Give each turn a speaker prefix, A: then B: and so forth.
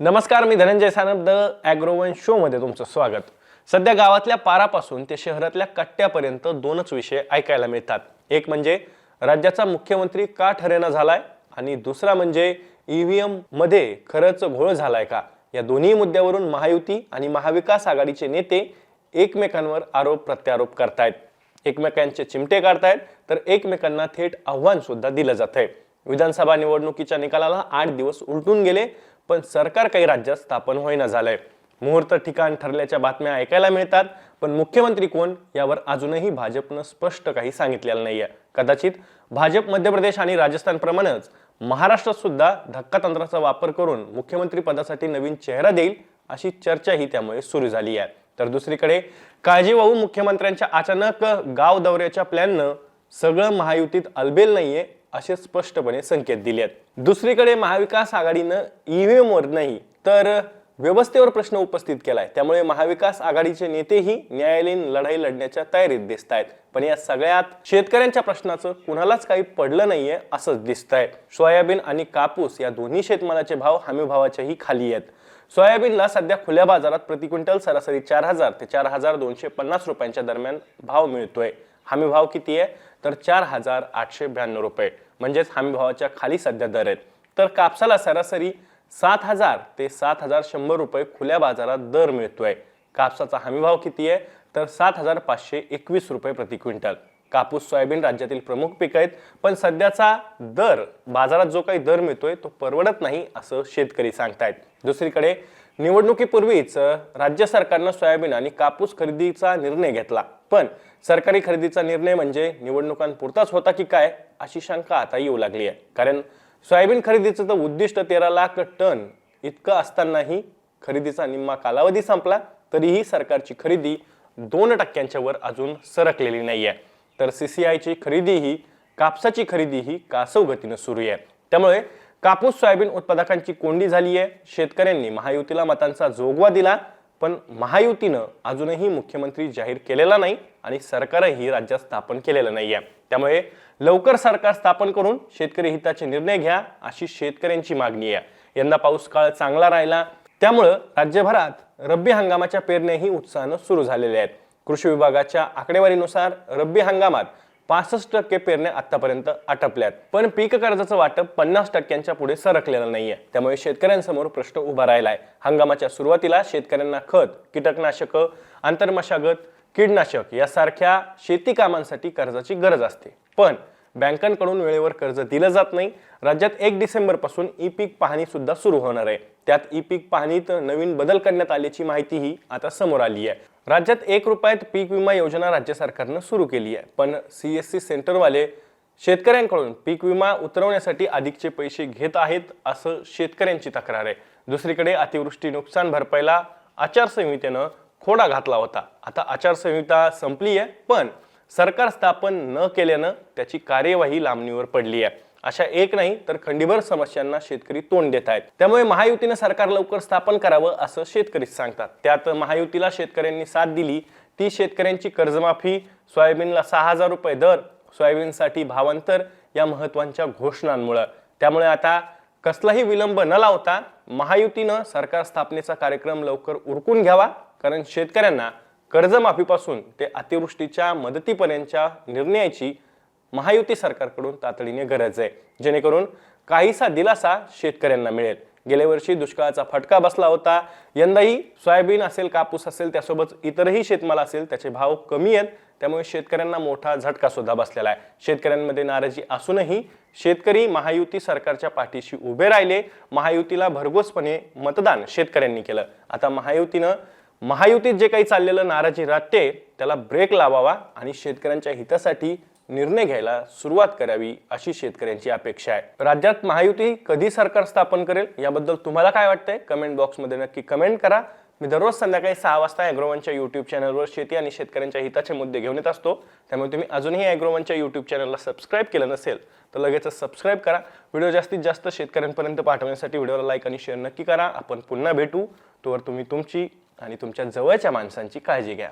A: नमस्कार मी धनंजय सानप द ॲग्रोवन शोमध्ये तुमचं स्वागत. सध्या गावातल्या पारापासून ते शहरातल्या कट्ट्यापर्यंत दोनच विषय ऐकायला मिळतात. एक म्हणजे राज्याचा मुख्यमंत्री का ठरेना झालाय? आणि दुसरा म्हणजे ईव्हीएममध्ये खरंच घोळ झालाय का? या दोन्ही मुद्द्यावरून महायुती आणि महाविकास आघाडीचे नेते एकमेकांवर आरोप प्रत्यारोप करतायत. एकमेकांचे चिमटे काढतायत तर एकमेकांना थेट आव्हान सुद्धा दिलं जात आहे विधानसभा निवडणुकीच्या निकालाला आठ दिवस उलटून गेले पण सरकार काही राज्यात स्थापन होईना झालंय. मुहूर्त ठिकाण ठरल्याच्या बातम्या ऐकायला मिळतात पण मुख्यमंत्री कोण यावर अजूनही भाजपनं स्पष्ट काही सांगितलेलं नाहीये. कदाचित भाजप मध्य प्रदेश आणि राजस्थानप्रमाणेच महाराष्ट्रात सुद्धा धक्कातंत्राचा वापर करून मुख्यमंत्री पदासाठी नवीन चेहरा देईल अशी चर्चाही त्यामुळे सुरू झाली आहे. तर दुसरीकडे काळजीवाहू मुख्यमंत्र्यांच्या अचानक गाव दौऱ्याच्या प्लॅननं सगळं महायुतीत अलबेल नाहीये असे स्पष्टपणे संकेत दिले आहेत दुसरीकडे महाविकास आघाडीनं ईव्हीएमवर नाही तर व्यवस्थेवर प्रश्न उपस्थित केलाय. त्यामुळे महाविकास आघाडीचे नेतेही न्यायालयीन लढाई लढण्याच्या तयारीत दिसत आहेत पण या सगळ्यात शेतकऱ्यांच्या प्रश्नाचं कुणालाच काही पडलं नाहीये असंच दिसत आहे सोयाबीन आणि कापूस या दोन्ही शेतमालाचे भाव हमीभावाच्याही खाली आहेत. सोयाबीनला सध्या खुल्या बाजारात प्रति क्विंटल सरासरी चार हजार ते चार हजार दोनशे पन्नास रुपयांच्या दरम्यान भाव मिळतोय. हमी भाव किती आहे तर चार हजार आठशे ब्याण्णव रुपये. म्हणजेच हमीभावाच्या खाली सध्या दर आहेत. तर कापसाला सरासरी सात हजार ते सात हजार शंभर रुपये खुल्या बाजारात दर मिळतोय. कापसाचा हमीभाव किती आहे? तर सात हजार पाचशे एकवीस रुपये प्रति क्विंटल. कापूस सोयाबीन राज्यातील प्रमुख पीक आहेत पण सध्याचा दर बाजारात जो काही दर मिळतोय तो परवडत नाही असं शेतकरी सांगतायत. दुसरीकडे निवडणुकीपूर्वीच राज्य सरकारनं सोयाबीन आणि कापूस खरेदीचा निर्णय घेतला. पण सरकारी खरेदीचा निर्णय म्हणजे निवडणुकांपुरताच होता की काय अशी शंका आता येऊ लागली आहे. कारण सोयाबीन खरेदीचं तर उद्दिष्ट तेरा लाख टन इतकं असतानाही खरेदीचा निम्मा कालावधी संपला तरीही सरकारची खरेदी दोन टक्क्यांच्या वर अजून सरकलेली नाही आहे तर सीसीआयची खरेदी ही कापसाची खरेदी ही कासव गतीनं सुरू आहे. त्यामुळे कापूस सोयाबीन उत्पादकांची कोंडी झाली आहे शेतकऱ्यांनी महायुतीला मतांचा जोगवा दिला. पण महायुतीनं अजूनही मुख्यमंत्री जाहीर केलेला नाही आणि सरकारही राज्यात स्थापन केलेलं नाही आहे त्यामुळे लवकर सरकार स्थापन करून शेतकरी हिताचे निर्णय घ्या अशी शेतकऱ्यांची मागणी आहे. यंदा पाऊस काळ चांगला राहिला त्यामुळं राज्यभरात रब्बी हंगामाच्या पेरण्याही उत्साहानं सुरू झालेल्या आहेत. कृषी विभागाच्या आकडेवारीनुसार रब्बी हंगामात पासष्ट टक्के पेरण्या आतापर्यंत आटपल्यात. पण पीक कर्जाचं वाटप पन्नास टक्क्यांच्या पुढे सरकलेलं नाहीये. त्यामुळे शेतकऱ्यांसमोर प्रश्न उभा राहिलाय. हंगामाच्या सुरुवातीला शेतकऱ्यांना खत कीटकनाशकं आंतरमशागत कीडनाशक यासारख्या शेती कामांसाठी कर्जाची गरज असते. पण बँकांकडून वेळेवर कर्ज दिलं जात नाही. राज्यात एक डिसेंबरपासून ई पीक पाहणी सुद्धा सुरू होणार आहे. त्यात ई पीक पाहणीत नवीन बदल करण्यात आल्याची माहितीही आता समोर आली आहे राज्यात एक रुपयात पीक विमा योजना राज्य सरकारनं सुरू केली आहे. पण सी एस सी सेंटरवाले शेतकऱ्यांकडून पीक विमा उतरवण्यासाठी अधिकचे पैसे घेत आहेत असं शेतकऱ्यांची तक्रार आहे. दुसरीकडे अतिवृष्टी नुकसान भरपाईला आचारसंहितेनं खोडा घातला होता. आता आचारसंहिता संपली आहे पण सरकार स्थापन न केल्यानं त्याची कार्यवाही लांबणीवर पडली आहे. अशा एक नाही तर खंडीभर समस्यांना शेतकरी तोंड देत आहेत. त्यामुळे महायुतीनं सरकार लवकर स्थापन करावं असं शेतकरी सांगतात. त्यात महायुतीला शेतकऱ्यांनी साथ दिली. ती शेतकऱ्यांची कर्जमाफी सोयाबीनला सहा हजार रुपये दर सोयाबीनसाठी भावांतर या महत्त्वाच्या घोषणांमुळं. त्यामुळे आता कसलाही विलंब न लावता महायुतीनं सरकार स्थापनेचा कार्यक्रम लवकर उरकून घ्यावा कारण शेतकऱ्यांना कर्जमाफीपासून ते अतिवृष्टीच्या मदतीपर्यंतच्या निर्णयाची महायुती सरकारकडून तातडीने गरज आहे. जेणेकरून काहीसा दिलासा शेतकऱ्यांना मिळेल. गेल्या वर्षी दुष्काळाचा फटका बसला होता. यंदाही सोयाबीन असेल कापूस असेल त्यासोबत इतरही शेतमाल असेल त्याचे भाव कमी आहेत. त्यामुळे शेतकऱ्यांना मोठा झटका सुद्धा बसलेला आहे. शेतकऱ्यांमध्ये नाराजी असूनही शेतकरी महायुती सरकारच्या पाठीशी उभे राहिले. महायुतीला भरघोसपणे मतदान शेतकऱ्यांनी केलं. आता महायुतीनं महायुतीत जे काही चाललेलं नाराजी राहते त्याला ब्रेक लावावा आणि शेतकऱ्यांच्या हितासाठी निर्णय घ्यायला सुरुवात करावी अशी शेतकऱ्यांची अपेक्षा आहे. राज्यात महायुती कधी सरकार स्थापन करेल याबद्दल तुम्हाला काय वाटतंय? कमेंट बॉक्समध्ये नक्की कमेंट करा. मी दररोज संध्याकाळी सहा वाजता ॲग्रोवनच्या यूट्यूब चॅनलवर शेती आणि शेतकऱ्यांच्या हिताचे मुद्दे घेऊन येत असतो. त्यामुळे तुम्ही अजूनही ॲग्रोवनच्या यूट्यूब चॅनलला सबस्क्राईब केलं नसेल तर लगेच सबस्क्राईब करा. व्हिडिओ जास्तीत जास्त शेतकऱ्यांपर्यंत पाठवण्यासाठी व्हिडिओला लाईक आणि शेअर नक्की करा. आपण पुन्हा भेटू. तोवर तुम्ही तुमची आणि तुमच्या जवळच्या माणसांची काळजी घ्या.